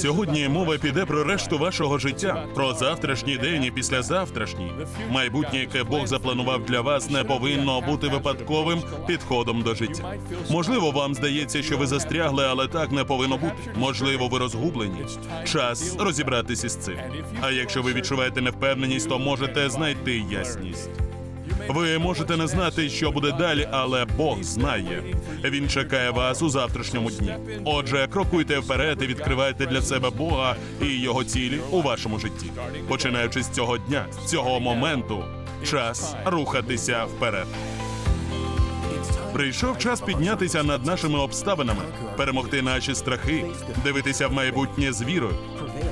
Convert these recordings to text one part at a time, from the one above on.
Сьогодні мова піде про решту вашого життя, про завтрашній день і післязавтрашній. Майбутнє, яке Бог запланував для вас, не повинно бути випадковим підходом до життя. Можливо, вам здається, що ви застрягли, але так не повинно бути. Можливо, ви розгублені. Час розібратися з цим. А якщо ви відчуваєте невпевненість, то можете знайти ясність. Ви можете не знати, що буде далі, але Бог знає. Він чекає вас у завтрашньому дні. Отже, крокуйте вперед і відкривайте для себе Бога і його цілі у вашому житті. Починаючи з цього дня, з цього моменту, час рухатися вперед. Прийшов час піднятися над нашими обставинами, перемогти наші страхи, дивитися в майбутнє з вірою,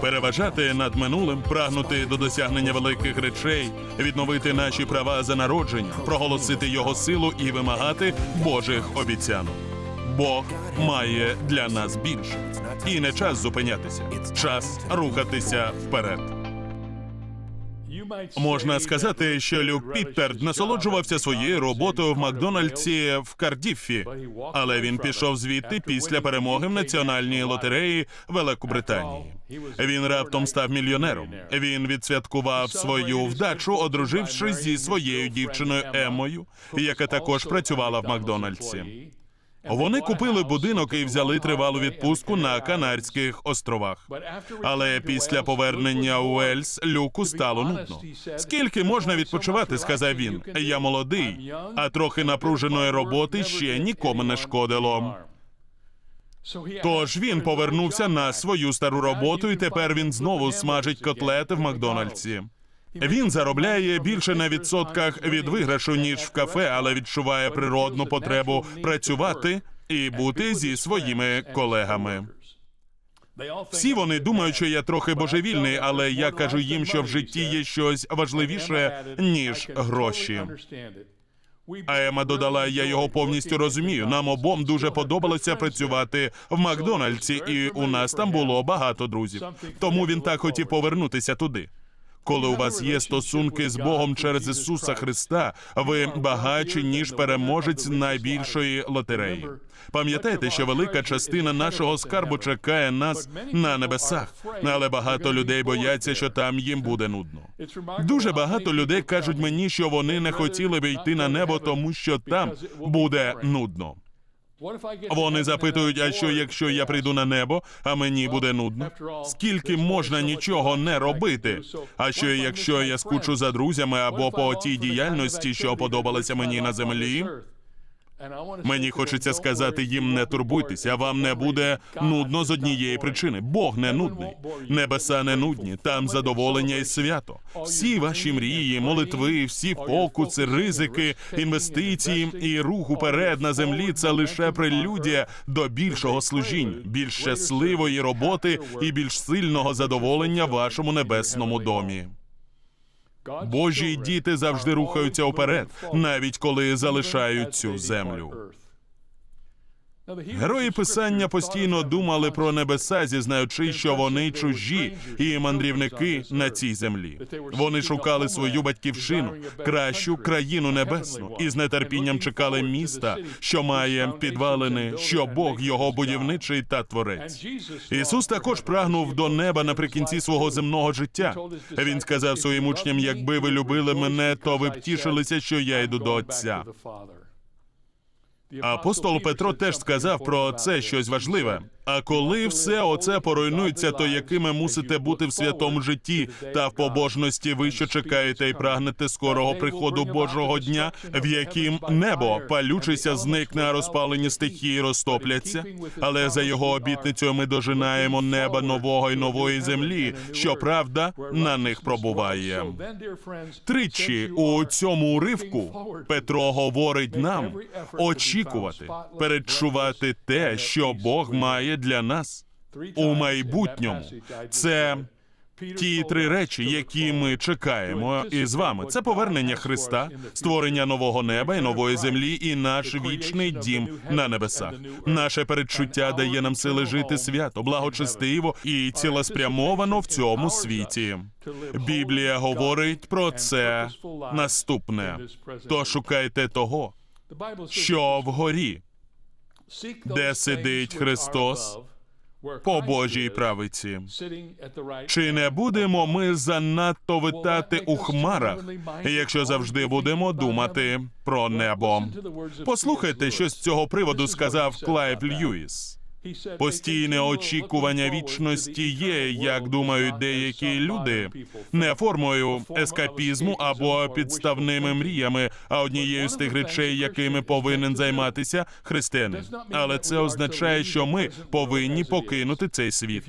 переважати над минулим, прагнути до досягнення великих речей, відновити наші права за народження, проголосити його силу і вимагати Божих обіцянок. Бог має для нас більше. І не час зупинятися, час рухатися вперед. Можна сказати, що Люк Піттерд насолоджувався своєю роботою в Макдональдсі в Кардіффі, але він пішов звідти після перемоги в національній лотереї Великобританії. Він раптом став мільйонером. Він відсвяткував свою вдачу, одружившись зі своєю дівчиною Еммою, яка також працювала в Макдональдсі. Вони купили будинок і взяли тривалу відпустку на Канарських островах. Але після повернення у Уельс Люку стало нудно. Скільки можна відпочивати, сказав він. Я молодий, а трохи напруженої роботи ще нікому не шкодило. Тож він повернувся на свою стару роботу, і тепер він знову смажить котлети в Макдональдсі. Він заробляє більше на відсотках від виграшу, ніж в кафе, але відчуває природну потребу працювати і бути зі своїми колегами. Всі вони думають, що я трохи божевільний, але я кажу їм, що в житті є щось важливіше, ніж гроші. А Ема додала, я його повністю розумію. Нам обом дуже подобалося працювати в Макдональдсі, і у нас там було багато друзів. Тому він так хотів повернутися туди. Коли у вас є стосунки з Богом через Ісуса Христа, ви багатші, ніж переможець найбільшої лотереї. Пам'ятайте, що велика частина нашого скарбу чекає нас на небесах, але багато людей бояться, що там їм буде нудно. Дуже багато людей кажуть мені, що вони не хотіли б йти на небо, тому що там буде нудно. Вони запитують, а що якщо я прийду на небо, а мені буде нудно? Скільки можна нічого не робити? А що якщо я скучу за друзями або по тій діяльності, що подобалася мені на землі? Мені хочеться сказати їм, не турбуйтеся, вам не буде нудно з однієї причини. Бог не нудний, небеса не нудні, там задоволення і свято. Всі ваші мрії, молитви, всі фокуси, ризики, інвестиції і рух уперед на землі це лише прелюдія до більшого служіння, більш щасливої роботи і більш сильного задоволення вашому небесному домі. Божі діти завжди рухаються вперед, навіть коли залишають цю землю. Герої писання постійно думали про небеса, зізнаючи, що вони чужі і мандрівники на цій землі. Вони шукали свою батьківщину, кращу країну небесну, і з нетерпінням чекали міста, що має підвалини, що Бог його будівничий та творець. Ісус також прагнув до неба наприкінці свого земного життя. Він сказав своїм учням: якби ви любили мене, то ви б тішилися, що я йду до Отця. Апостол Петро теж сказав про це щось важливе. А коли все оце поруйнується, то якими мусите бути в святому житті та в побожності ви, що чекаєте і прагнете скорого приходу Божого дня, в яким небо палючися зникне, а розпалені стихії розтопляться. Але за його обітницею ми дожинаємо неба нового і нової землі, що правда на них пробуває. Тричі у цьому уривку Петро говорить нам очікувати, передчувати те, що Бог має для нас у майбутньому. Це ті три речі, які ми чекаємо із вами. Це повернення Христа, створення нового неба і нової землі, і наш вічний дім на небесах. Наше передчуття дає нам сили жити свято, благочестиво і цілеспрямовано в цьому світі. Біблія говорить про це наступне: то шукайте того, що вгорі, де сидить Христос по Божій правиці. Чи не будемо ми занадто витати у хмарах, якщо завжди будемо думати про небо? Послухайте, що з цього приводу сказав Клайв Льюіс. Постійне очікування вічності є, як думають деякі люди, не формою ескапізму або підставними мріями, а однією з тих речей, якими повинен займатися християнин. Але це означає, що ми повинні покинути цей світ.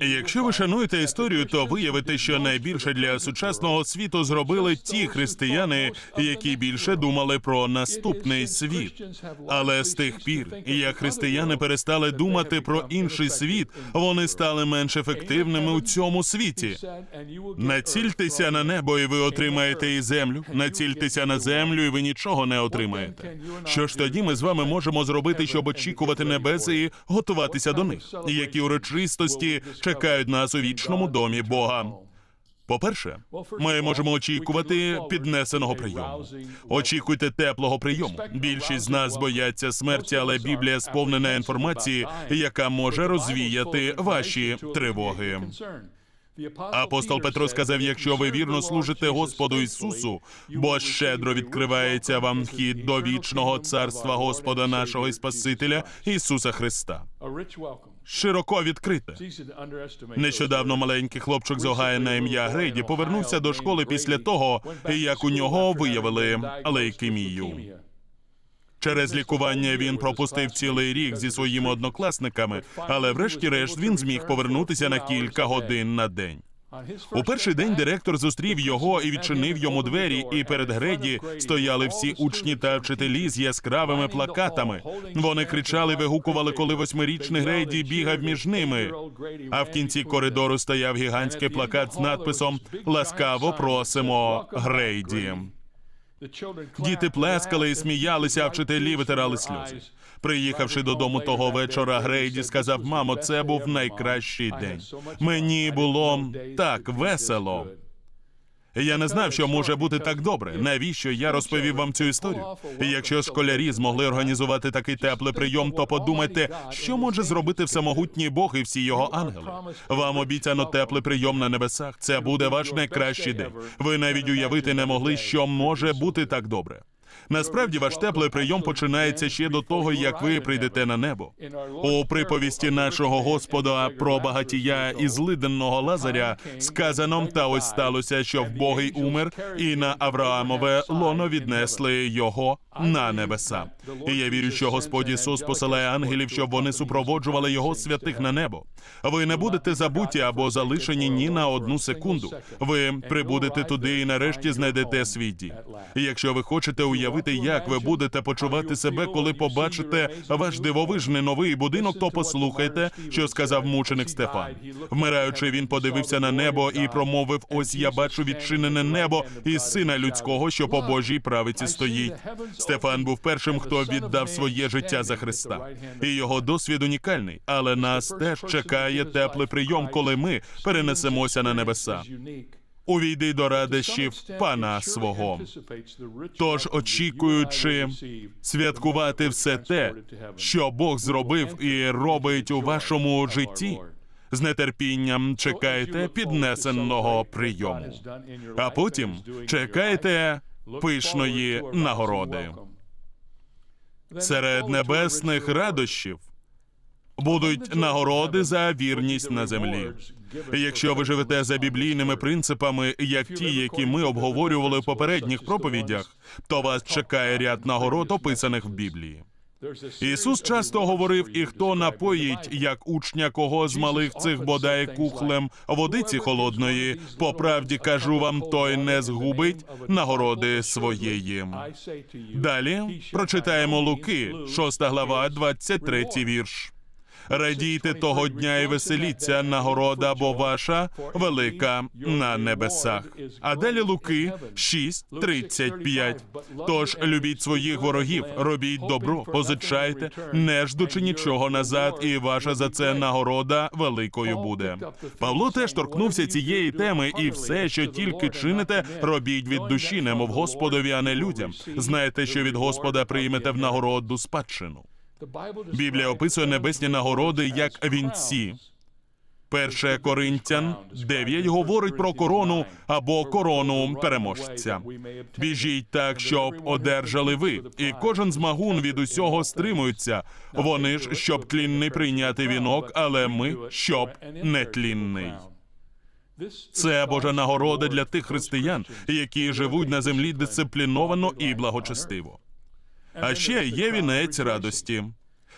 Якщо ви шануєте історію, то виявите, що найбільше для сучасного світу зробили ті християни, які більше думали про наступний світ. Але з тих пір, як християни перестали думати про інший світ, вони стали менш ефективними у цьому світі. Націльтеся на небо, і ви отримаєте і землю. Націльтеся на землю, і ви нічого не отримаєте. Що ж тоді ми з вами можемо зробити, щоб очікувати небес і готуватися до них? Які урочистості чекають нас у вічному домі Бога? По-перше, ми можемо очікувати піднесеного прийому. Очікуйте теплого прийому. Більшість з нас бояться смерті, але Біблія сповнена інформації, яка може розвіяти ваші тривоги. Апостол Петро сказав: якщо ви вірно служите Господу Ісусу, бо щедро відкривається вам вхід до вічного царства Господа нашого і Спасителя Ісуса Христа. Широко відкрите. Нещодавно маленький хлопчик з Огайо на ім'я Грейді повернувся до школи після того, як у нього виявили лейкемію. Через лікування він пропустив цілий рік зі своїми однокласниками, але врешті-решт він зміг повернутися на кілька годин на день. У перший день директор зустрів його і відчинив йому двері. І перед Греді стояли всі учні та вчителі з яскравими плакатами. Вони кричали, вигукували, коли восьмирічний Грейді бігав між ними. А в кінці коридору стояв гігантський плакат з надписом Ласкаво просимо Грейді. Діти плескали і сміялися, а вчителі витирали сльози. Приїхавши додому того вечора, Грейді сказав: мамо, це був найкращий день. Мені було так весело. Я не знав, що може бути так добре. Навіщо я розповів вам цю історію? І якщо школярі змогли організувати такий теплий прийом, то подумайте, що може зробити всемогутній Бог і всі його ангели. Вам обіцяно теплий прийом на небесах. Це буде ваш найкращий день. Ви навіть уявити не могли, що може бути так добре. Насправді ваш теплий прийом починається ще до того, як ви прийдете на небо. У приповісті нашого Господа про багатія і злиденного Лазаря сказано, та ось сталося, що вбогий умер, і на Авраамове лоно віднесли його на небеса. І я вірю, що Господь Ісус посилає ангелів, щоб вони супроводжували його святих на небо. Ви не будете забуті або залишені ні на одну секунду. Ви прибудете туди і нарешті знайдете свій дім. Якщо ви хочете уявити, як ви будете почувати себе, коли побачите ваш дивовижний новий будинок, то послухайте, що сказав мученик Стефан. Вмираючи, він подивився на небо і промовив: Ось я бачу відчинене небо і сина людського, що по Божій правиці стоїть. Стефан був першим, хто віддав своє життя за Христа. І його досвід унікальний, але нас теж чекає теплий прийом, коли ми перенесемося на небеса. Увійди до радощів пана свого. Тож, очікуючи святкувати все те, що Бог зробив і робить у вашому житті, з нетерпінням чекайте піднесеного прийому, а потім чекайте пишної нагороди. Серед небесних радощів будуть нагороди за вірність на землі. Якщо ви живете за біблійними принципами, як ті, які ми обговорювали в попередніх проповідях, то вас чекає ряд нагород, описаних в Біблії. Ісус часто говорив: і хто напоїть, як учня кого з малих цих бодай кухлем водиці холодної, по правді кажу вам, той не згубить нагороди своєї. Далі прочитаємо Луки, 6 глава, 23 вірш. Радійте того дня і веселіться, нагорода, бо ваша велика на небесах. А далі Луки 6.35. Тож любіть своїх ворогів, робіть добро, позичайте, не ждучи нічого назад, і ваша за це нагорода великою буде. Павло теж торкнувся цієї теми, і все, що тільки чините, робіть від душі, немов Господові, а не людям. Знаєте, що від Господа приймете в нагороду спадщину. Біблія описує небесні нагороди як вінці. Перше Коринтян 9 говорить про корону або корону переможця. Біжіть так, щоб одержали ви, і кожен змагун від усього стримується. Вони ж щоб тлінний прийняти вінок, але ми щоб нетлінний. Це Божа нагорода для тих християн, які живуть на землі дисципліновано і благочестиво. А ще є вінець радості.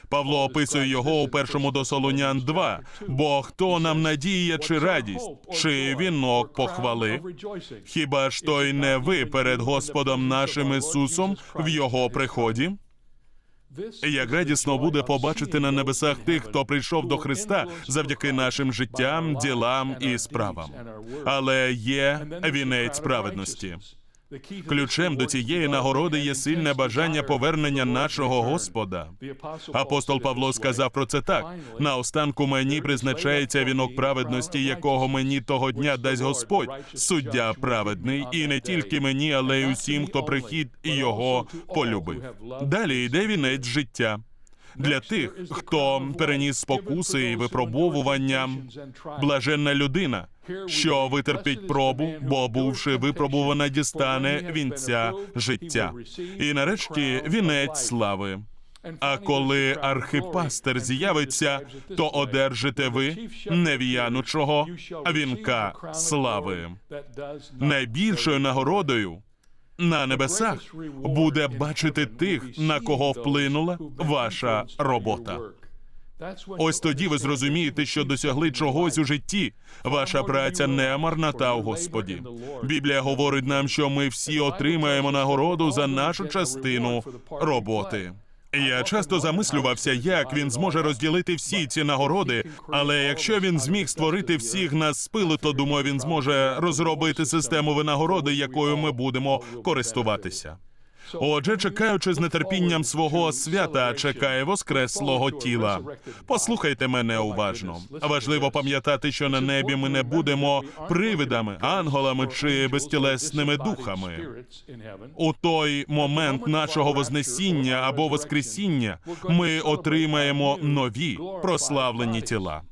Павло описує його у першому до Солонян 2. Бо хто нам надія чи радість, чи вінок похвали? Хіба ж то й не ви перед Господом нашим Ісусом в Його приході? Як радісно буде побачити на небесах тих, хто прийшов до Христа завдяки нашим життям, ділам і справам. Але є вінець праведності. Ключем до цієї нагороди є сильне бажання повернення нашого Господа. Апостол Павло сказав про це так: наостанку мені призначається вінок праведності, якого мені того дня дасть Господь, суддя праведний, і не тільки мені, але й усім, хто прихід і його полюбив. Далі йде вінець життя. Для тих, хто переніс спокуси і випробовування, блаженна людина, що витерпить пробу, бо бувши випробувана, дістане вінця життя. І нарешті вінець слави. А коли архипастер з'явиться, то одержите ви нев'янучого вінка слави. Найбільшою нагородою на небесах буде бачити тих, на кого вплинула ваша робота. Ось тоді ви зрозумієте, що досягли чогось у житті. Ваша праця не марнота у Господі. Біблія говорить нам, що ми всі отримаємо нагороду за нашу частину роботи. Я часто замислювався, як він зможе розділити всі ці нагороди. Але якщо він зміг створити всіх нас з пилу, то думаю, він зможе розробити систему винагороди, якою ми будемо користуватися. Отже, чекаючи з нетерпінням свого свята, чекає воскреслого тіла. Послухайте мене уважно. Важливо пам'ятати, що на небі ми не будемо привидами, ангелами чи безтілесними духами. У той момент нашого вознесіння або воскресіння ми отримаємо нові прославлені тіла.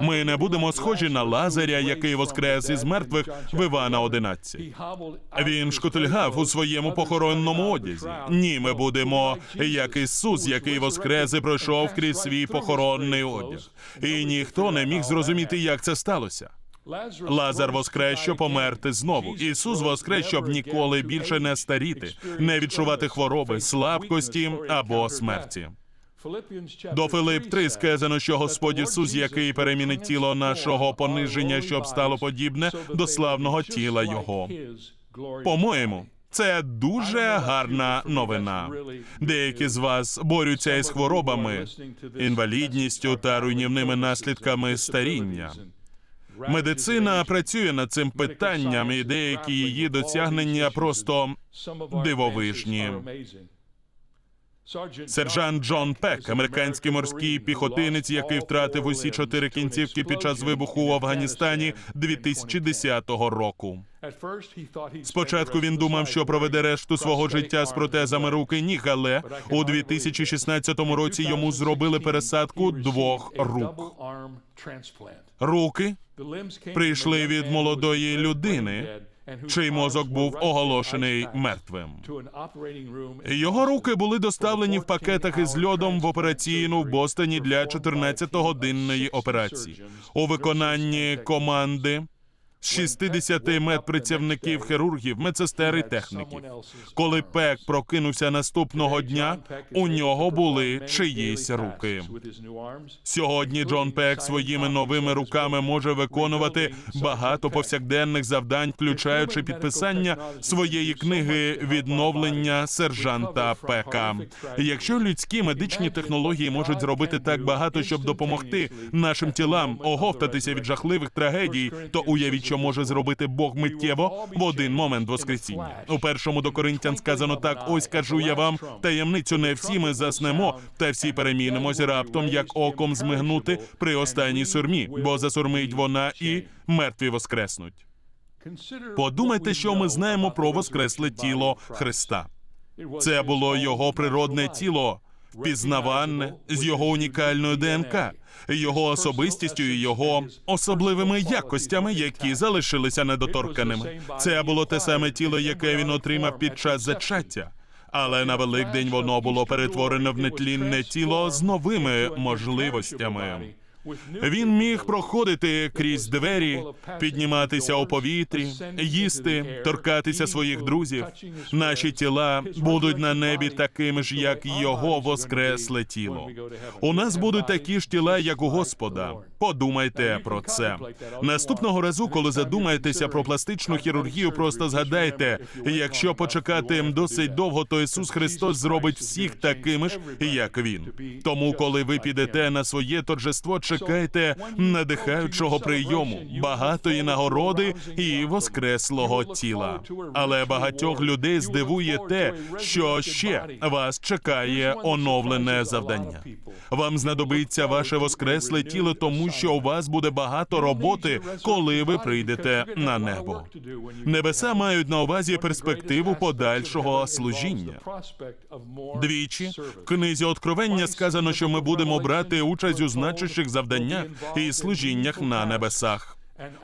Ми не будемо схожі на Лазаря, який воскрес із мертвих в Івана 11. Він шкутильгав у своєму похоронному одязі. Ні, ми будемо як Ісус, який воскрес і пройшов крізь свій похоронний одяг. І ніхто не міг зрозуміти, як це сталося. Лазар воскрес, щоб померти знову. Ісус воскрес, щоб ніколи більше не старіти, не відчувати хвороби, слабкості або смерті. До Филип 3 сказано, що Господь Ісус, який перемінить тіло нашого пониження, щоб стало подібне до славного тіла Його. По-моєму, це дуже гарна новина. Деякі з вас борються із хворобами, інвалідністю та руйнівними наслідками старіння. Медицина працює над цим питанням, і деякі її досягнення просто дивовижні. Сержант Джон Пек, американський морський піхотинець, який втратив усі чотири кінцівки під час вибуху в Афганістані 2010 року. Спочатку він думав, що проведе решту свого життя з протезами руки ніг, але у 2016 році йому зробили пересадку двох рук. Руки прийшли від молодої людини, чий мозок був оголошений мертвим. Його руки були доставлені в пакетах із льодом в операційну в Бостоні для 14-годинної операції у виконанні команди. З 60 медпрацівників, хірургів, медсестер і техніків. Коли Пек прокинувся наступного дня, у нього були чиїсь руки. Сьогодні Джон Пек своїми новими руками може виконувати багато повсякденних завдань, включаючи підписання своєї книги відновлення сержанта Пека. Якщо людські медичні технології можуть зробити так багато, щоб допомогти нашим тілам оговтатися від жахливих трагедій, то уявіть, що може зробити Бог миттєво в один момент воскресіння. У першому до Коринтян сказано так: ось кажу я вам таємницю. Не всі ми заснемо, та всі перемінимось раптом, як оком змигнути при останній сурмі, бо засурмить вона і мертві воскреснуть. Подумайте, що ми знаємо про воскресле тіло Христа. Це було його природне тіло, впізнаванне з його унікальною ДНК, його особистістю і його особливими якостями, які залишилися недоторканими. Це було те саме тіло, яке він отримав під час зачаття. Але на Великдень воно було перетворено в нетлінне тіло з новими можливостями. Він міг проходити крізь двері, підніматися у повітрі, їсти, торкатися своїх друзів. Наші тіла будуть на небі такими ж, як його воскресле тіло. У нас будуть такі ж тіла, як у Господа. Подумайте про це. Наступного разу, коли задумаєтеся про пластичну хірургію, просто згадайте, якщо почекати досить довго, то Ісус Христос зробить всіх такими ж, як Він. Тому, коли ви підете на своє торжество, чекайте надихаючого прийому, багатої нагороди і воскреслого тіла. Але багатьох людей здивує те, що ще вас чекає оновлене завдання. Вам знадобиться ваше воскресле тіло, тому що у вас буде багато роботи, коли ви прийдете на небо. Небеса мають на увазі перспективу подальшого служіння. Двічі в книзі Откровення сказано, що ми будемо брати участь у значущих завданнях і служіннях на небесах.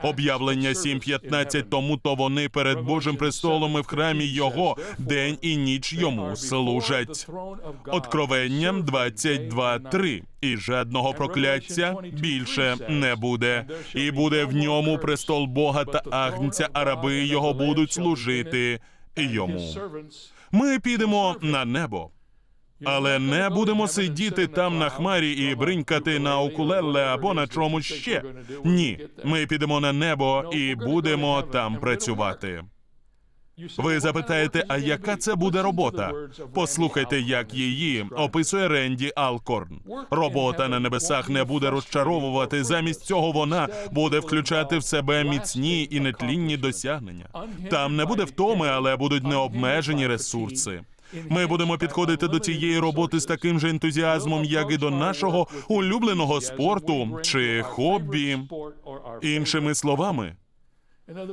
Об'явлення 7.15, тому то вони перед Божим престолом і в храмі Його день і ніч йому служать. Откровенням 22.3. І жадного прокляття більше не буде, і буде в ньому престол Бога та агнця, а раби його будуть служити йому. Ми підемо на небо. Але не будемо сидіти там на хмарі і бринькати на укулеле або на чомусь ще. Ні, ми підемо на небо і будемо там працювати. Ви запитаєте, а яка це буде робота? Послухайте, як її описує Ренді Алкорн. Робота на небесах не буде розчаровувати. Замість цього вона буде включати в себе міцні і нетлінні досягнення. Там не буде втоми, але будуть необмежені ресурси. Ми будемо підходити до цієї роботи з таким же ентузіазмом, як і до нашого улюбленого спорту чи хобі. Іншими словами,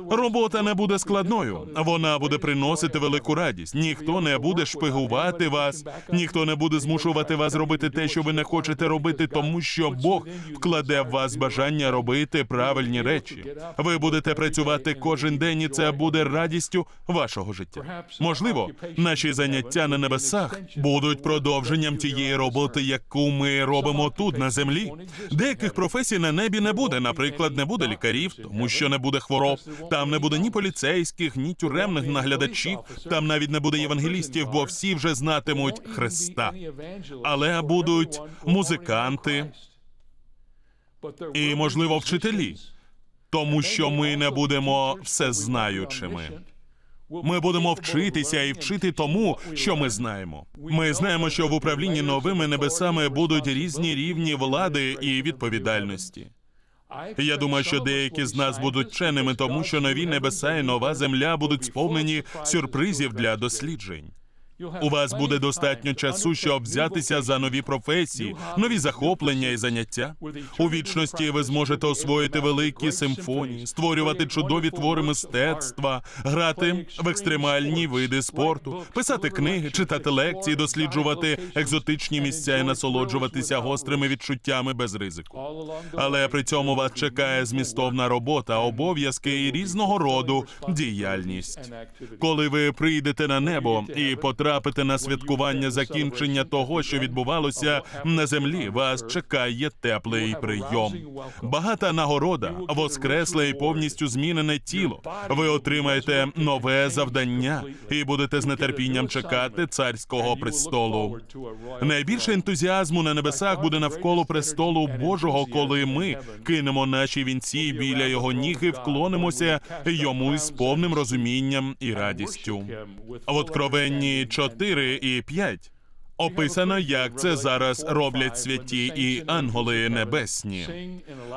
Робота не буде складною. Вона буде приносити велику радість. Ніхто не буде шпигувати вас, ніхто не буде змушувати вас робити те, що ви не хочете робити, тому що Бог вкладе в вас бажання робити правильні речі. Ви будете працювати кожен день, і це буде радістю вашого життя. Можливо, наші заняття на небесах будуть продовженням тієї роботи, яку ми робимо тут на землі. Деяких професій на небі не буде. Наприклад, не буде лікарів, тому що не буде хвороб. Там не буде ні поліцейських, ні тюремних наглядачів. Там навіть не буде євангелістів, бо всі вже знатимуть Христа. Але будуть музиканти і, можливо, вчителі, тому що ми не будемо всезнаючими. Ми будемо вчитися і вчити тому, що ми знаємо. Ми знаємо, що в управлінні новими небесами будуть різні рівні влади і відповідальності. Я думаю, що деякі з нас будуть вченими, тому що нові небеса і нова земля будуть сповнені сюрпризів для досліджень. У вас буде достатньо часу, щоб взятися за нові професії, нові захоплення і заняття. У вічності ви зможете освоїти великі симфонії, створювати чудові твори мистецтва, грати в екстремальні види спорту, писати книги, читати лекції, досліджувати екзотичні місця і насолоджуватися гострими відчуттями без ризику. Але при цьому вас чекає змістовна робота, обов'язки і різного роду діяльність. Коли ви прийдете на небо і потрапите на святкування закінчення того, що відбувалося на землі, вас чекає теплий прийом. Багата нагорода, воскресле і повністю змінене тіло. Ви отримаєте нове завдання і будете з нетерпінням чекати царського престолу. Найбільше ентузіазму на небесах буде навколо престолу Божого, коли ми кинемо наші вінці біля його ніг і вклонимося йому із повним розумінням і радістю. В Откровенні 4 і 5 описано, як це зараз роблять святі і ангели небесні.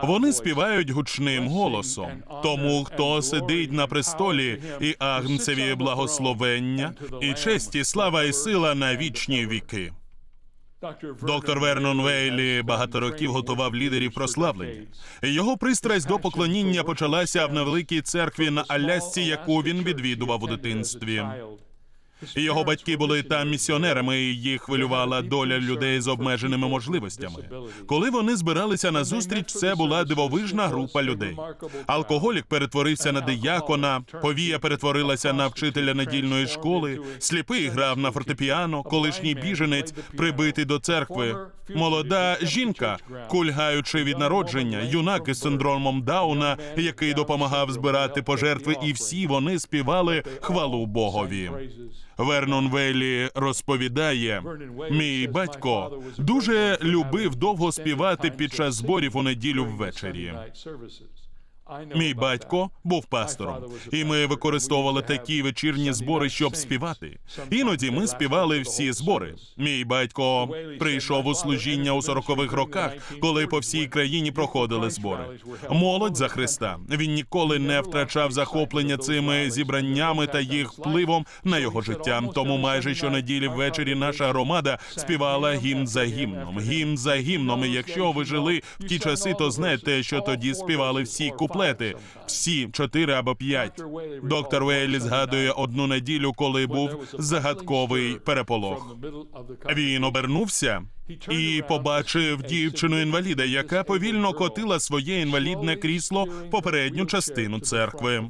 Вони співають гучним голосом. Тому, хто сидить на престолі, і агнцеві благословення, і честь, і слава, і сила на вічні віки. Доктор Вернон Вейлі багато років готував лідерів прославлення. Його пристрасть до поклоніння почалася в невеликій церкві на Алясці, яку він відвідував у дитинстві. Його батьки були там місіонерами, і їх хвилювала доля людей з обмеженими можливостями. Коли вони збиралися на зустріч, це була дивовижна група людей. Алкоголік перетворився на диякона, повія перетворилася на вчителя недільної школи, сліпий грав на фортепіано, колишній біженець прибитий до церкви. Молода жінка, кульгаючи від народження, юнак із синдромом Дауна, який допомагав збирати пожертви, і всі вони співали хвалу Богові. Вернон велі розповідає: мій батько дуже любив довго співати під час зборів у неділю ввечері. Мій батько був пастором, і ми використовували такі вечірні збори, щоб співати. Іноді ми співали всі збори. Мій батько прийшов у служіння у сорокових роках, коли по всій країні проходили збори. Молодь за Христа. Він ніколи не втрачав захоплення цими зібраннями та їх впливом на його життя. Тому майже щонеділі ввечері наша громада співала гімн за гімном. Гімн за гімном. І якщо ви жили в ті часи, то знаєте, що тоді співали всі куплети. Всі чотири або п'ять. Доктор Вейлі згадує одну неділю, коли був загадковий переполох. Він обернувся і побачив дівчину інваліда, яка повільно котила своє інвалідне крісло попередню частину церкви.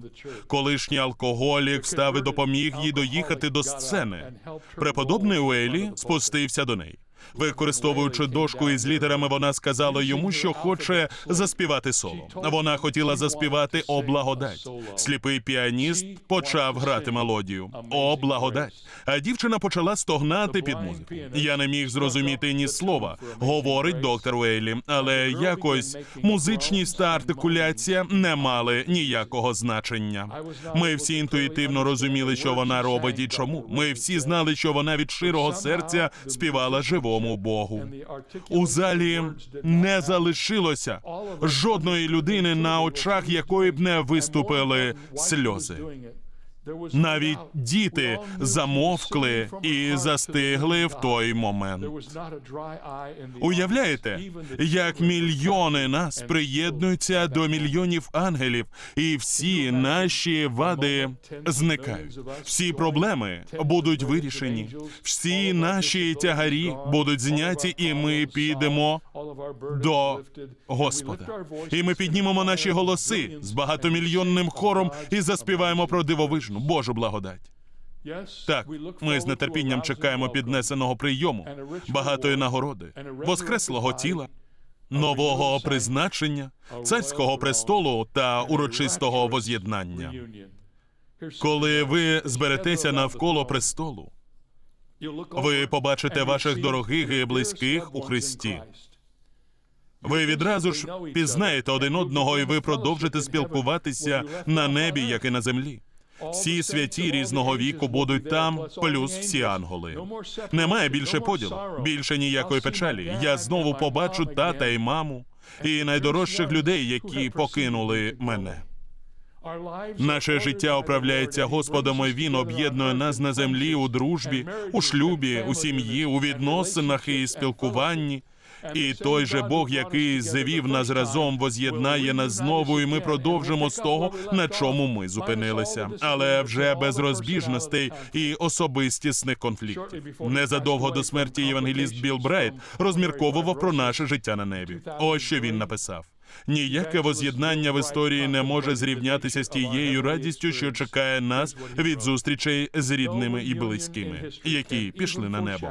Колишній алкоголік встав і допоміг їй доїхати до сцени. Преподобний Уейлі спустився до неї. Використовуючи дошку із літерами, вона сказала йому, що хоче заспівати соло. Вона хотіла заспівати «О, благодать». Сліпий піаніст почав грати мелодію «О, благодать». А дівчина почала стогнати під музику. Я не міг зрозуміти ні слова, говорить доктор Уейлі, але якось музичність та артикуляція не мали ніякого значення. Ми всі інтуїтивно розуміли, що вона робить і чому. Ми всі знали, що вона від щирого серця співала живому Богу. У залі не залишилося жодної людини, на очах якої б не виступили сльози. Навіть діти замовкли і застигли в той момент. Уявляєте, як мільйони нас приєднуються до мільйонів ангелів, і всі наші вади зникають. Всі проблеми будуть вирішені, всі наші тягарі будуть зняті, і ми підемо до Господа. І ми піднімемо наші голоси з багатомільйонним хором і заспіваємо про дивовижну Божу благодать. Так, ми з нетерпінням чекаємо піднесеного прийому, багатої нагороди, воскреслого тіла, нового призначення, царського престолу та урочистого воз'єднання. Коли ви зберетеся навколо престолу, ви побачите ваших дорогих і близьких у Христі. Ви відразу ж пізнаєте один одного, і ви продовжите спілкуватися на небі, як і на землі. Всі святі різного віку будуть там, плюс всі ангели. Немає більше поділу, більше ніякої печалі. Я знову побачу тата і маму, і найдорожчих людей, які покинули мене. Наше життя управляється Господом, і Він об'єднує нас на землі у дружбі, у шлюбі, у сім'ї, у відносинах і спілкуванні. І той же Бог, який завів нас разом, воз'єднає нас знову, і ми продовжимо з того, на чому ми зупинилися, але вже без розбіжностей і особистісних конфліктів. Незадовго до смерті євангеліст Білл Брайт розмірковував про наше життя на небі. Ось що він написав. Ніяке воз'єднання в історії не може зрівнятися з тією радістю, що чекає нас від зустрічей з рідними і близькими, які пішли на небо.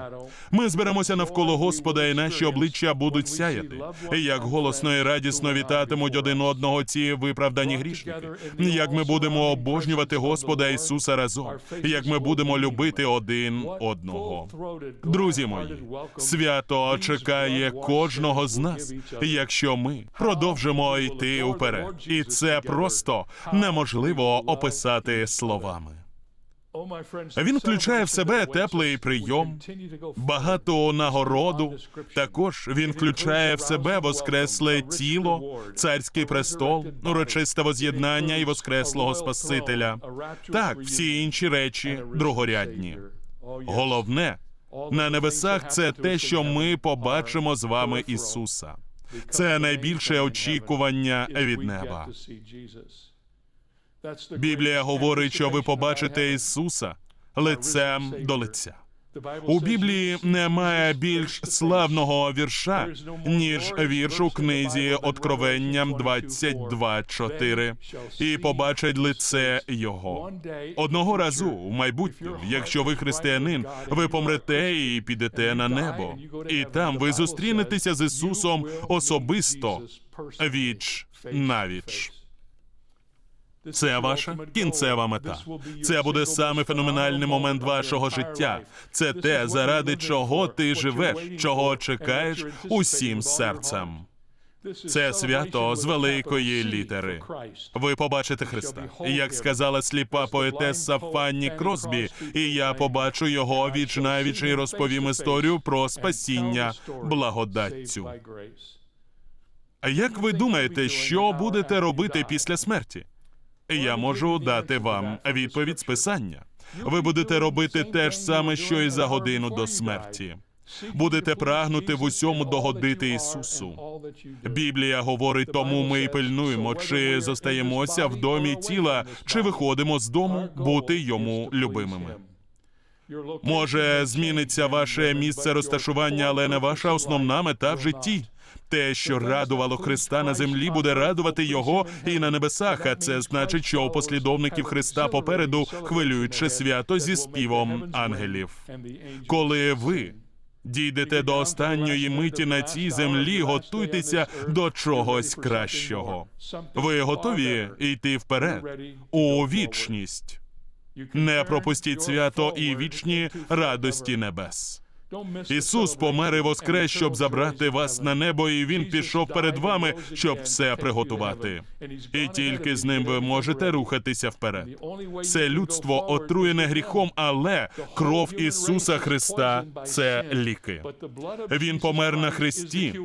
Ми зберемося навколо Господа, і наші обличчя будуть сяяти. Як голосно і радісно вітатимуть один одного ці виправдані грішники. Як ми будемо обожнювати Господа Ісуса разом, як ми будемо любити один одного. Друзі мої, свято чекає кожного з нас, якщо ми продовжуємо продовжимо йти уперед, і це просто неможливо описати словами. Він включає в себе теплий прийом, багато нагороду. Також він включає в себе воскресле тіло, царський престол, урочисте воз'єднання і воскреслого Спасителя. Так, всі інші речі другорядні. Головне на небесах це те, що ми побачимо з вами Ісуса. Це найбільше очікування від неба. Біблія говорить, що ви побачите Ісуса, лицем до лиця. У Біблії немає більш славного вірша, ніж вірш у книзі Откровенням 22.4. І побачать лице його. Одного разу в майбутньому, якщо ви християнин, ви помрете і підете на небо, і там ви зустрінетеся з Ісусом особисто, віч навіч. Це ваша кінцева мета. Це буде саме феноменальний момент вашого життя. Це те, заради чого ти живеш, чого чекаєш усім серцем. Це свято з великої літери. Ви побачите Христа. Як сказала сліпа поетеса Фанні Кросбі, і я побачу його віч навіч і розповім історію про спасіння благодаттю. А як ви думаєте, що будете робити після смерті? Я можу дати вам відповідь з писання. Ви будете робити те ж саме, що і за годину до смерті. Будете прагнути в усьому догодити Ісусу. Біблія говорить, тому ми й пильнуємо, чи зостаємося в домі тіла, чи виходимо з дому бути йому любимими. Може, зміниться ваше місце розташування, але не ваша основна мета в житті. Те, що радувало Христа на землі, буде радувати його і на небесах. А це значить, що у послідовників Христа попереду хвилююче свято зі співом ангелів. Коли ви дійдете до останньої миті на цій землі, готуйтеся до чогось кращого. Ви готові йти вперед у вічність. Не пропустіть свято і вічні радості небес. Ісус помер і воскрес, щоб забрати вас на небо, і Він пішов перед вами, щоб все приготувати. І тільки з ним ви можете рухатися вперед. Це людство отруєне гріхом, але кров Ісуса Христа це ліки. Він помер на хресті.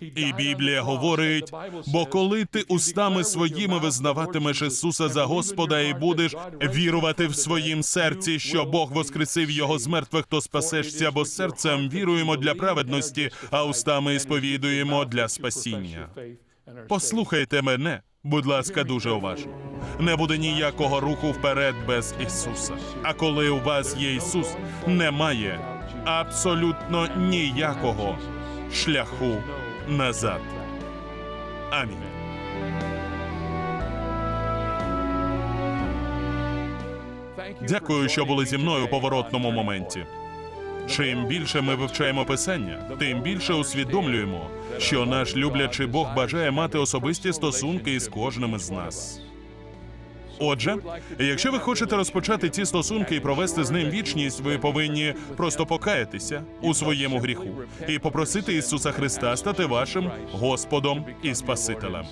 І Біблія говорить: бо коли ти устами своїми визнаватимеш Ісуса за Господа і будеш вірувати в своїм серці, що Бог воскресив його з мертвих, то спасешся, бо серцем віруємо для праведності, а устами сповідуємо для спасіння. Послухайте мене, будь ласка, дуже уважно. Не буде ніякого руху вперед без Ісуса. А коли у вас є Ісус, немає абсолютно ніякого шляху назад. Амінь. Дякую, що були зі мною у поворотному моменті. Чим більше ми вивчаємо писання, тим більше усвідомлюємо, що наш люблячий Бог бажає мати особисті стосунки із кожним із нас. Отже, якщо ви хочете розпочати ці стосунки і провести з ним вічність, ви повинні просто покаятися у своєму гріху і попросити Ісуса Христа стати вашим Господом і Спасителем.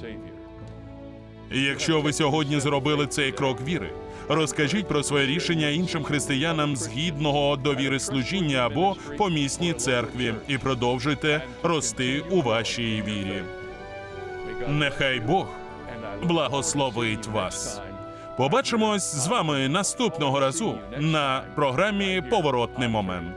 Якщо ви сьогодні зробили цей крок віри, розкажіть про своє рішення іншим християнам згідного до віри служіння або помісній церкві і продовжуйте рости у вашій вірі. Нехай Бог благословить вас. Побачимось з вами наступного разу на програмі Поворотний момент.